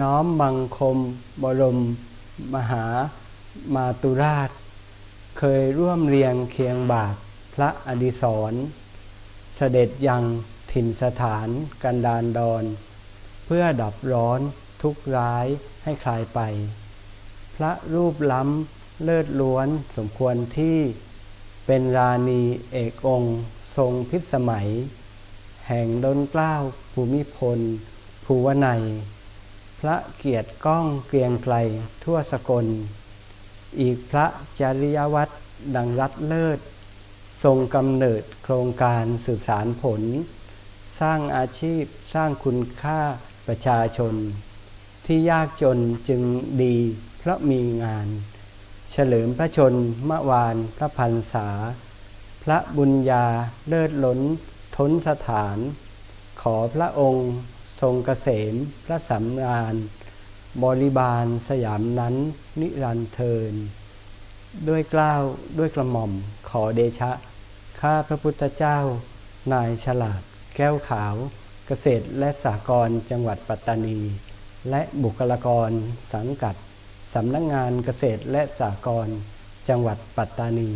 น้อมบังคม บรม มหามาตุราช เคยร่วมเรียงเคียงบาทพระอดิศรเสด็จยังถิ่นสถานกันดานดอนเพื่อดับร้อนทุกข์ร้ายให้คลายไป พระรูปล้ำเลิศล้วนสมควรที่เป็นราณีเอกองค์ทรงพิสมัย แห่งดนกล้าวภูมิพลภูวนัย พระเกียรติก้องเกรียงไกลทั่วสกล อีกพระจริยวัตรดังรัตเลิศ ทรงกำเนิดโครงการสืบสารผล สร้างอาชีพสร้างคุณค่าประชาชน ที่ยากจนจึงดีเพราะมีงาน เฉลิมพระชนมวานพระพันษา พระบุญญาเลิศล้น ท้นสถาน ขอพระองค์ ทรงเกษมพระสำราญ บริบาลสยามนั้นนิรันเทิน ด้วยกล้าวด้วยกระหม่อมขอเดชะ ข้าพระพุทธเจ้า นายฉลาด แก้วขาว เกษตรและสหกรจังหวัดปัตตานี และบุคลากรสังกัดสำนักงานเกษตรและสหกรจังหวัดปัตตานี